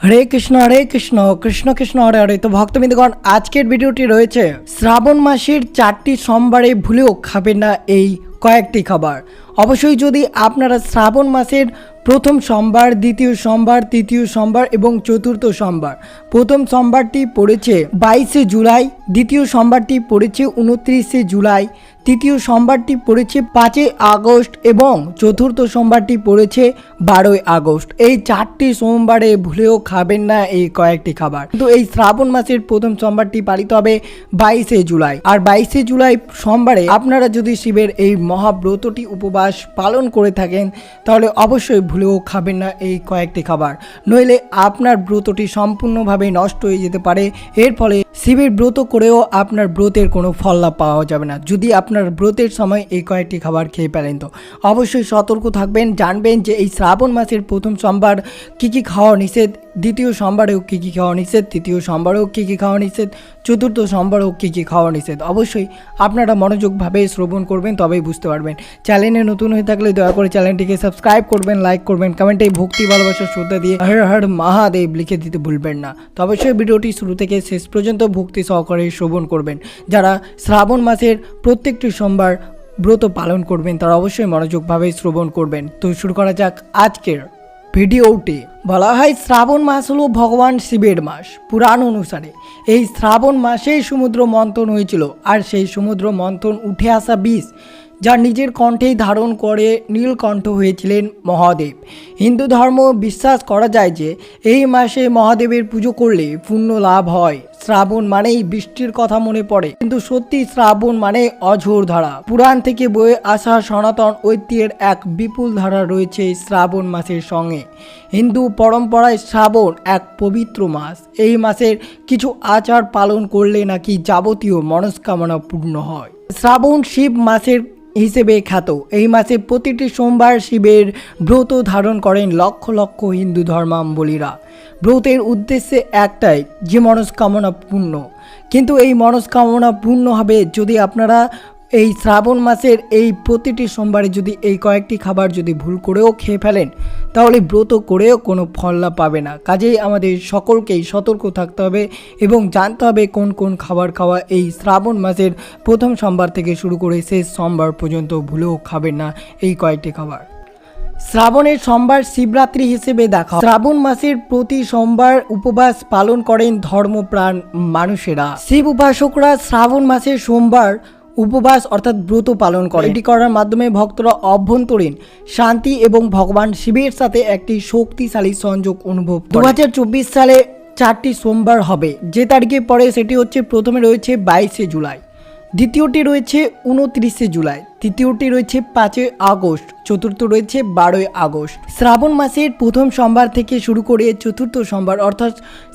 হরে কৃষ্ণ হরে কৃষ্ণ কৃষ্ণ কৃষ্ণ, হরে হরে। তো ভক্তবৃন্দগণ, আজকের ভিডিওটি রয়েছে শ্রাবণ মাসের চারটি সোমবারে ভুলেও খাবেন না এই কয়েকটি খাবার। অবশ্যই যদি আপনারা শ্রাবণ মাসের প্রথম সোমবার, দ্বিতীয় সোমবার, তৃতীয় সোমবার এবং চতুর্থ সোমবার, প্রথম সোমবারটি পড়েছে বাইশে জুলাই, দ্বিতীয় সোমবারটি পড়েছে উনত্রিশে জুলাই তৃতীয় সোমবারটি পড়েছে পাঁচই আগস্ট এবং চতুর্থ সোমবারটি পড়েছে বারোই আগস্ট। এই চারটি সোমবারে ভুলেও খাবেন না এই কয়েকটি খাবার। কিন্তু এই শ্রাবণ মাসের প্রথম সোমবারটি পালিত হবে বাইশে জুলাই। আর বাইশে জুলাই সোমবারে আপনারা যদি শিবের এই মহাব্রতটি উপবাস পালন করে থাকেন, তাহলে অবশ্যই ভুলেও খাবেন না এই কয়েকটি খাবার। নইলে আপনার ব্রতটি সম্পূর্ণভাবে নষ্ট হয়ে যেতে পারে। এর ফলে শিবের ব্রত করেও আপনার ব্রতের কোনো ফল লাভ পাওয়া যাবে না। যদি আপনার ব্রতের সময় এই কয়েকটি খাবার খেয়ে ফেলেন তো। অবশ্যই সতর্ক থাকবেন, জানবেন যে এই শ্রাবণ মাসের প্রথম সোমবার কী কী খাওয়া নিষেধ দ্বিতীয় সোমবারেও কী কী খাওয়া নিষেধ? তৃতীয় সোমবারেও কী কী খাওয়া নিষেধ? চতুর্থ সোমবারেও কী কী খাওয়া নিষেধ? অবশ্যই আপনারা মনোযোগভাবে শ্রবণ করবেন, তবেই বুঝতে পারবেন। চ্যানেলে নতুন হয়ে থাকলে দয়া করে চ্যানেলটিকে সাবস্ক্রাইব করবেন, লাইক করবেন, কমেন্টে ভক্তি, ভালোবাসা, শ্রদ্ধা দিয়ে হর হর মহাদেব লিখে দিতে ভুলবেন না। তো অবশ্যই ভিডিওটি শুরু থেকে শেষ পর্যন্ত ভক্তি সহকারে শ্রবণ করবেন। যারা শ্রাবণ মাসের প্রত্যেকটি সোমবার ব্রত পালন করবেন, তারা অবশ্যই মনোযোগভাবে শ্রবণ করবেন। তো শুরু করা যাক আজকের ভিডিওটি বলা হয় শ্রাবণ মাস হলো ভগবান শিবের মাস, পুরাণ অনুসারে। এই শ্রাবণ মাসেই সমুদ্র মন্থন হয়েছিল, আর সেই সমুদ্র মন্থন উঠে আসা বিষ যা নিজের কণ্ঠেই ধারণ করে নীলকণ্ঠ হয়েছিলেন মহাদেব। হিন্দু ধর্ম বিশ্বাস করা যায় যে, এই মাসে মহাদেবের পুজো করলে পুণ্য লাভ হয়। শ্রাবণ মানেই বৃষ্টির কথা মনে পড়ে। কিন্তু সত্যি শ্রাবণ মানে অঝোর ধারা। পুরাণ থেকে বয়ে আসা সনাতন ঐতিহ্যের এক বিপুল ধারা রয়েছে শ্রাবণ মাসের সঙ্গে। হিন্দু পরম্পরায় শ্রাবণ এক পবিত্র মাস। এই মাসের কিছু আচার পালন করলে নাকি যাবতীয় মনস্কামনা পূর্ণ হয়। শ্রাবণ শিব মাসের হিসেবে খ্যাত। এই মাসে প্রতিটি সোমবার শিবের ব্রত ধারণ করেন লক্ষ লক্ষ হিন্দু ধর্মাবলীরা ব্রতের উদ্দেশ্যে একটাই, যে মনস্কামনা পূর্ণ। কিন্তু এই মনস্কামনা পূর্ণ হবে যদি আপনারা এই শ্রাবণ মাসের এই প্রতিটি সোমবারে যদি এই কয়েকটি খাবার যদি ভুল করেও খেয়ে ফেলেন, তাহলে ব্রত করেও কোনো ফল লাভ পাবে না। কাজেই আমাদের সকলকেই সতর্ক থাকতে হবে এবং জানতে হবে কোন কোন খাবার খাওয়া এই শ্রাবণ মাসের প্রথম সোমবার থেকে শুরু করে শেষ সোমবার পর্যন্ত ভুলেও খাবেন না এই কয়েকটি খাবার। শ্রাবণের সোমবার শিবরাত্রি হিসেবে দেখা শ্রাবণ মাসের প্রতি সোমবার উপবাস পালন করেন ধর্মপ্রাণ মানুষেরা। শিব উপাসকরা শ্রাবণ মাসের সোমবার উপবাস অর্থাৎ ব্রত পালন করে এটি করার মাধ্যমে ভক্তরা অভ্যন্তরীণ শান্তি এবং ভগবান শিবের সাথে একটি শক্তিশালী সংযোগ অনুভব দু হাজার চব্বিশ সালে চারটি সোমবার হবে। যে তারিখে পরে সেটি হচ্ছে প্রথমে রয়েছে বাইশে জুলাই। দ্বিতীয়টি রয়েছে উনত্রিশে জুলাই, তৃতীয়টি রয়েছে পাঁচই আগস্ট, চতুর্থ রয়েছে বারোই আগস্ট। শ্রাবণ মাসের প্রথম সোমবার থেকে শুরু করে চতুর্থ সোমবার, অর্থাৎ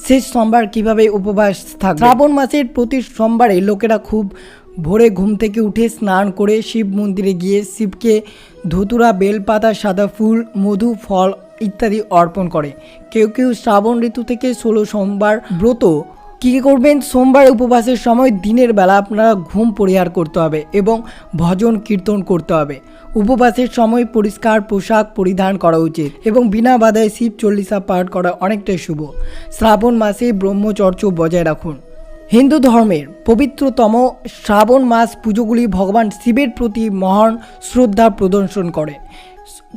শেষ সোমবার কীভাবে উপবাস থাকে শ্রাবণ মাসের প্রতি সোমবারে লোকেরা খুব ভোরে ঘুম থেকে উঠে স্নান করে শিব মন্দিরে গিয়ে শিবকে ধুতুরা, বেলপাতা, সাদা ফুল, মধু, ফল ইত্যাদি অর্পণ করে। কেউ কেউ শ্রাবণ ঋতু থেকে ষোলো সোমবার ব্রত কী করবেন? সোমবার উপবাসের সময় দিনের বেলা আপনারা ঘুম পরিহার করতে হবে এবং ভজন কীর্তন করতে হবে। উপবাসের সময় পরিষ্কার পোশাক পরিধান করা উচিত এবং বিনা বাধায় শিব চল্লিশা পাঠ করা অনেকটাই শুভ। শ্রাবণ মাসে ব্রহ্মচর্য বজায় রাখুন। হিন্দু ধর্মের পবিত্রতম শ্রাবণ মাস পুজোগুলি ভগবান শিবের প্রতি মহান শ্রদ্ধা প্রদর্শন করে।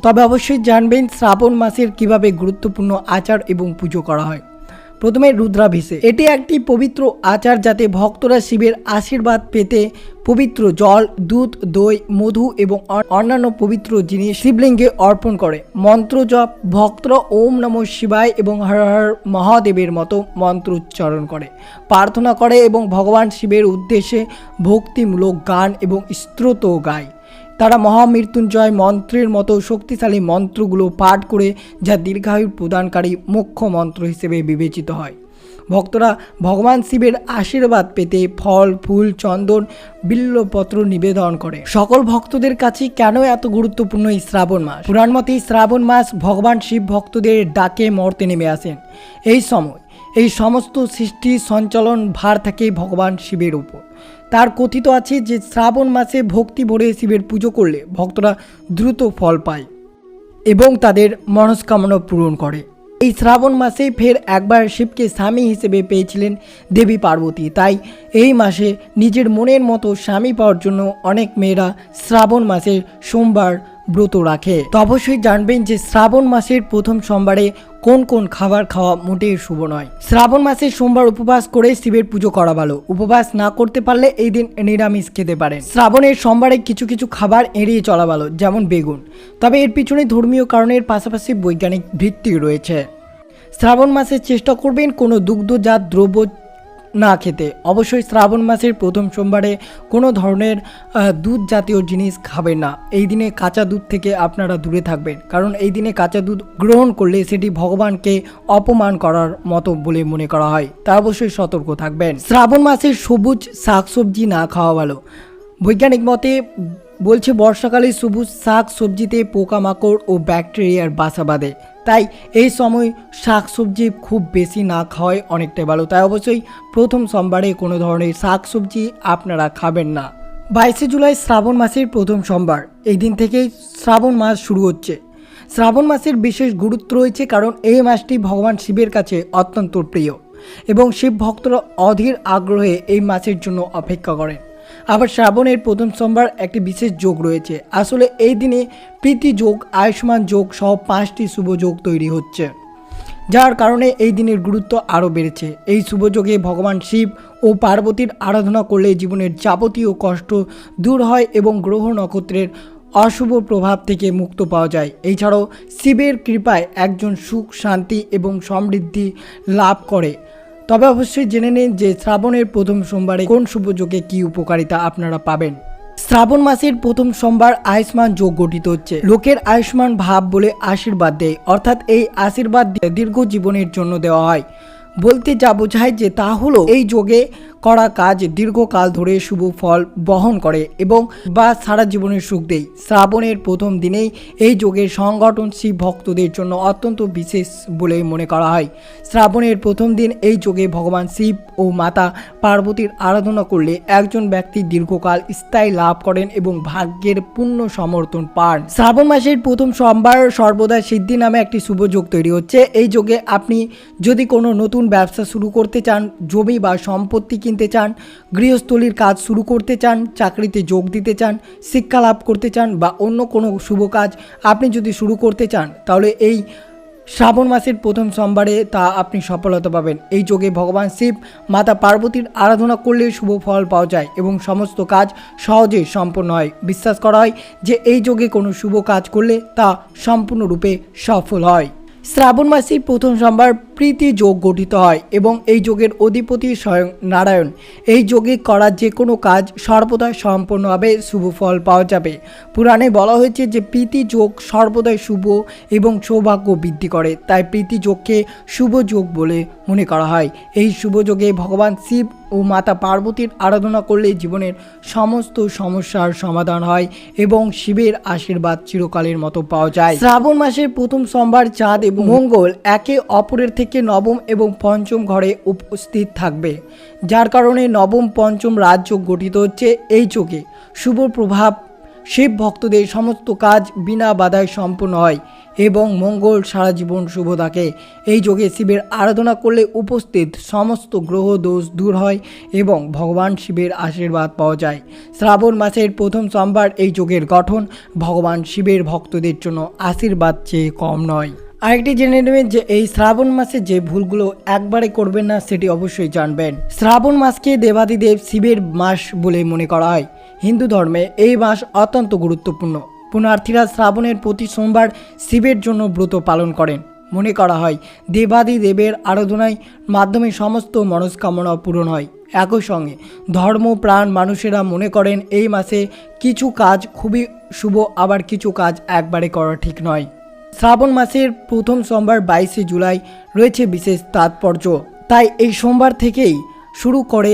তবে অবশ্যই জানবেন শ্রাবণ মাসের কীভাবে গুরুত্বপূর্ণ আচার এবং পুজো করা হয়। প্রথমে রুদ্রাভিষেক। এটি একটি পবিত্র আচার যাতে ভক্তরা শিবের আশীর্বাদ পেতে পবিত্র জল, দুধ, দই, মধু এবং অন্যান্য পবিত্র জিনিস শিবলিঙ্গে অর্পণ করে। মন্ত্র জপ, ভক্তরা ওম নম শিবায় এবং হর হর মহাদেবের মতো মন্ত্র উচ্চারণ করে। প্রার্থনা করে এবং ভগবান শিবের উদ্দেশ্যে ভক্তিমূলক গান এবং স্তোত্র গায়। তারা মহামৃত্যুঞ্জয় মন্ত্রের মতো শক্তিশালী মন্ত্রগুলো পাঠ করে যা দীর্ঘায়ু প্রদানকারী মুখ্য মন্ত্র হিসেবে বিবেচিত হয়। ভক্তরা ভগবান শিবের আশীর্বাদ পেতে ফল, ফুল, চন্দন, বিল্লপত্র নিবেদন করে। সকল ভক্তদের কাছে কেন এত গুরুত্বপূর্ণ এই শ্রাবণ মাস? পুরাণ মতে শ্রাবণ মাস ভগবান শিব ভক্তদের ডাকে মর্তে নেমে আসেন। এই সময়, এই সমস্ত সৃষ্টি, সঞ্চালন, ভার থাকে ভগবান শিবের উপর। তার কথিত আছে যে শ্রাবণ মাসে ভক্তি ভরে শিবের পুজো করলে ভক্তরা দ্রুত ফল পায় এবং তাদের মনস্কামনা পূরণ করে। এই শ্রাবণ মাসে ফের একবার শিবকে স্বামী হিসেবে পেয়েছিলেন দেবী পার্বতী। তাই এই মাসে নিজের মনের মতো স্বামী পাওয়ার জন্য অনেক মেয়েরা শ্রাবণ মাসের সোমবার ব্রত রাখে। তো অবশ্যই জানবেন যে শ্রাবণ মাসের প্রথম সোমবারে কোন কোন খাবার খাওয়া মোটেই শুভ নয়। শ্রাবণ মাসে সোমবার উপবাস করে শিবের পুজো করা ভালো উপবাস না করতে পারলে এই দিন নিরামিষ খেতে পারেন। শ্রাবণের সোমবারে কিছু কিছু খাবার এড়িয়ে চলা ভালো যেমন বেগুন। তবে এর পিছনে ধর্মীয় কারণের পাশাপাশি বৈজ্ঞানিক ভিত্তি রয়েছে। শ্রাবণ মাসে চেষ্টা করবেন কোনো দুগ্ধজাত দ্রব্য না খেতে। অবশ্যই শ্রাবণ মাসের প্রথম সোমবারে কোনো ধরনের দুধ জাতীয় জিনিস খাবেন না। এই দিনে কাঁচা দুধ থেকে আপনারা দূরে থাকবেন। কারণ এই দিনে কাঁচা দুধ গ্রহণ করলে সেটি ভগবানকে অপমান করার মতো বলে মনে করা হয়। তা অবশ্যই সতর্ক থাকবেন। শ্রাবণ মাসে সবুজ শাকসবজি না খাওয়া ভালো। বৈজ্ঞানিক মতে বলছে, বর্ষাকালে সবুজ শাক সবজিতে পোকামাকড় ও ব্যাকটেরিয়ার বাসা বাঁধে। তাই এই সময় শাক সবজি খুব বেশি না খাওয়াই অনেকটাই ভালো। তাই অবশ্যই প্রথম সোমবারে কোনো ধরনের শাক সবজি আপনারা খাবেন না। বাইশে জুলাই শ্রাবণ মাসের প্রথম সোমবার। এই দিন থেকেই শ্রাবণ মাস শুরু হচ্ছে। শ্রাবণ মাসের বিশেষ গুরুত্ব রয়েছে কারণ এই মাসটি ভগবান শিবের কাছে অত্যন্ত প্রিয় এবং শিব ভক্তরা অধীর আগ্রহে এই মাসের জন্য অপেক্ষা করেন। আবার শ্রাবণের প্রথম সোমবার একটি বিশেষ যোগ রয়েছে। আসলে এই দিনে প্রীতি যোগ আয়ুষ্মান যোগ সহ পাঁচটি শুভ যোগ তৈরি হচ্ছে। যার কারণে এই দিনের গুরুত্ব আরও বেড়েছে। এই শুভযোগে ভগবান শিব ও পার্বতীর আরাধনা করলে জীবনের যাবতীয় কষ্ট দূর হয় এবং গ্রহ নক্ষত্রের অশুভ প্রভাব থেকে মুক্ত পাওয়া যায়। এছাড়াও শিবের কৃপায় একজন সুখ, শান্তি এবং সমৃদ্ধি লাভ করে। তবে অবশ্যই জেনে নিন যে শ্রাবণের প্রথম সোমবারে কোন শুভযোগে কি উপকারিতা আপনারা পাবেন। শ্রাবণ মাসের প্রথম সোমবার আয়ুষ্মান যোগ গঠিত হচ্ছে। লোকের আয়ুষ্মান ভাব বলে আশীর্বাদ দেয়, অর্থাৎ এই আশীর্বাদ দীর্ঘ জীবনের জন্য দেওয়া হয়। বলতে যা বোঝায় যে তা হলো এই যোগে করা কাজ দীর্ঘকাল ধরে শুভ ফল বহন করে এবং বা সারা জীবনের সুখ দেয়। শ্রাবণের প্রথম দিনেই এই যোগের সংগঠন শিব ভক্তদের জন্য অত্যন্ত বিশেষ বলে মনে করা হয়। শ্রাবণের প্রথম দিন এই যোগে ভগবান শিব ও মাতা পার্বতীর আরাধনা করলে একজন ব্যক্তি দীর্ঘকাল স্থায়ী লাভ করেন এবং ভাগ্যের পূর্ণ সমর্থন পান। শ্রাবণ মাসের প্রথম সোমবার সর্বদা সিদ্ধি নামে একটি শুভ যোগ তৈরি হচ্ছে। এই যোগে আপনি যদি কোনো নতুন ব্যবসা শুরু করতে চান, জমি বা সম্পত্তি কিনতে চান, গৃহস্থলীর কাজ শুরু করতে চান, চাকরিতে যোগ দিতে চান, শিক্ষা লাভ করতে চান বা অন্য কোনো শুভ কাজ আপনি যদি শুরু করতে চান, তাহলে এই শ্রাবণ মাসের প্রথম সোমবারে তা আপনি সফলতা পাবেন। এই যোগে ভগবান শিব, মাতা পার্বতীর আরাধনা করলে শুভ ফল পাওয়া যায় এবং সমস্ত কাজ সহজে সম্পন্ন হয়। বিশ্বাস করা হয় যে এই যোগে কোনো শুভ কাজ করলে তা সম্পূর্ণরূপে সফল হয়। শ্রাবণ মাসের প্রথম সোমবার প্রীতি যোগ গঠিত হয় এবং এই যোগের অধিপতি স্বয়ং নারায়ণ। এই যোগে করা যে কোনো কাজ সর্বদাই সম্পূর্ণভাবে শুভ ফল পাওয়া যাবে। পুরাণে বলা হয়েছে যে প্রীতি যোগ সর্বদাই শুভ এবং সৌভাগ্য বৃদ্ধি করে। তাই প্রীতি যোগকে শুভ যোগ বলে মনে করা হয়। এই শুভ যোগে ভগবান শিব ও মাতা পার্বতীর আরাধনা করলে জীবনের সমস্ত সমস্যার সমাধান হয় এবং শিবের আশীর্বাদ চিরকালের মতো পাওয়া যায়। শ্রাবণ মাসের প্রথম সোমবার চাঁদ এবং মঙ্গল একে অপরের থেকে নবম এবং পঞ্চম ঘরে উপস্থিত থাকবে, যার কারণে নবম, পঞ্চম রাজ্য গঠিত হচ্ছে এই যোগে। শুভ প্রভাব, শিব ভক্তদের সমস্ত কাজ বিনা বাধায় সম্পন্ন হয় এবং মঙ্গল সারা জীবন শুভ থাকে। এই যোগে শিবের আরাধনা করলে উপস্থিত সমস্ত গ্রহ দোষ দূর হয় এবং ভগবান শিবের আশীর্বাদ পাওয়া যায়। শ্রাবণ মাসের প্রথম সোমবার এই যোগের গঠন ভগবান শিবের ভক্তদের জন্য আশীর্বাদ চেয়ে কম নয়। আরেকটি জেনে নেবেন যে এই শ্রাবণ মাসে যে ভুলগুলো একবারে করবেন না, সেটি অবশ্যই জানবেন। শ্রাবণ মাসকে দেবাদিদেব শিবের মাস বলে মনে করা হয়। হিন্দু ধর্মে এই মাস অত্যন্ত গুরুত্বপূর্ণ। পুণার্থীরা শ্রাবণের প্রতি সোমবার শিবের জন্য ব্রত পালন করেন। মনে করা হয় দেবাদি দেবের আরাধনায় মাধ্যমে সমস্ত মনস্কামনা পূরণ হয়। একই সঙ্গে ধর্মপ্রাণ মানুষেরা মনে করেন, এই মাসে কিছু কাজ খুবই শুভ, আবার কিছু কাজ একবারে করা ঠিক নয়। শ্রাবণ মাসের প্রথম সোমবার বাইশে জুলাই রয়েছে বিশেষ তাৎপর্য। তাই এই সোমবার থেকেই শুরু করে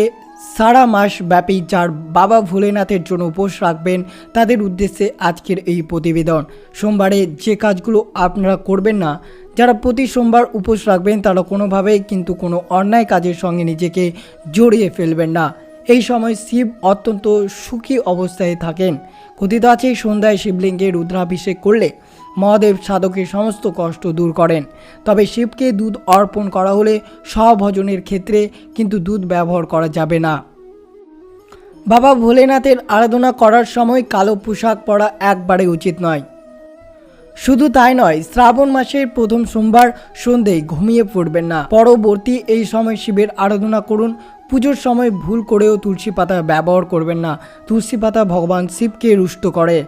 সারা মাস ব্যাপী যার বাবা ভোলেনাথের জন্য উপোস রাখবেন, তাদের উদ্দেশ্যে আজকের এই প্রতিবেদন। সোমবারে যে কাজগুলো আপনারা করবেন না, যারা প্রতি সোমবার উপোস রাখবেন, তারা কোনোভাবেই কিন্তু কোনো অন্যায় কাজের সঙ্গে নিজেকে জড়িয়ে ফেলবেন না। এই সময় শিব অত্যন্ত সুখী অবস্থায় থাকেন। কথিত আছে, সন্ধ্যায় শিবলিঙ্গে রুদ্রাভিষেক করলে মহাদেব সাধকের সমস্ত কষ্ট দূর করেন। তবে শিবকে দুধ অর্পণ করা হলে স্বভজনের ক্ষেত্রে কিন্তু দুধ ব্যবহার করা যাবে না। বাবা ভোলেনাথের আরাধনা করার সময় কালো পোশাক পরা একবারে উচিত নয়। শুধু তাই নয়, শ্রাবণ মাসের প্রথম সোমবার সন্ধেয় ঘুমিয়ে পড়বেন না। পরবর্তী এই সময় শিবের আরাধনা করুন, পুজোর সময় ভুল করেও তুলসী পাতা ব্যবহার করবেন না। তুলসী পাতা ভগবান শিবকে রুষ্ট করে।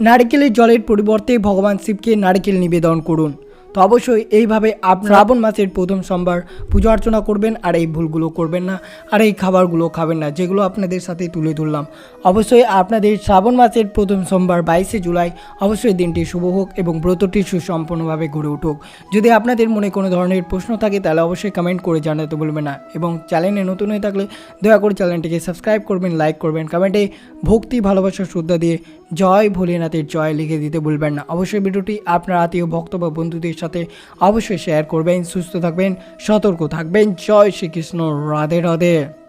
নারকেলের জলের পরিবর্তে ভগবান শিবকে নারকেল নিবেদন করুন। তো অবশ্যই এইভাবে আপ শ্রাবণ মাসের প্রথম সোমবার পুজো অর্চনা করবেন, আর এই ভুলগুলো করবেন না, আর এই খাবারগুলো খাবেন না, যেগুলো আপনাদের সাথে তুলে ধরলাম। অবশ্যই আপনাদের শ্রাবণ মাসের প্রথম সোমবার বাইশে জুলাই অবশ্যই দিনটি শুভ হোক এবং ব্রতটি সুসম্পন্নভাবে গড়ে উঠুক। যদি আপনাদের মনে কোনো ধরনের প্রশ্ন থাকে, তাহলে অবশ্যই কমেন্ট করে জানাতে বলবেন না এবং চ্যানেলে নতুন হয়ে থাকলে দয়া করে চ্যানেলটিকে সাবস্ক্রাইব করবেন লাইক করবেন কমেন্টে ভক্তি, ভালোবাসা, শ্রদ্ধা দিয়ে জয় ভোলেনাথের জয় লিখে দিতে ভুলবেন না। অবশ্যই ভিডিওটি আপনার আত্মীয়, ভক্ত বা বন্ধুদের সাথে অবশ্যই শেয়ার করবেন, সুস্থ থাকবেন, সতর্ক থাকবেন। জয় শ্রীকৃষ্ণ, রাধে রাধে।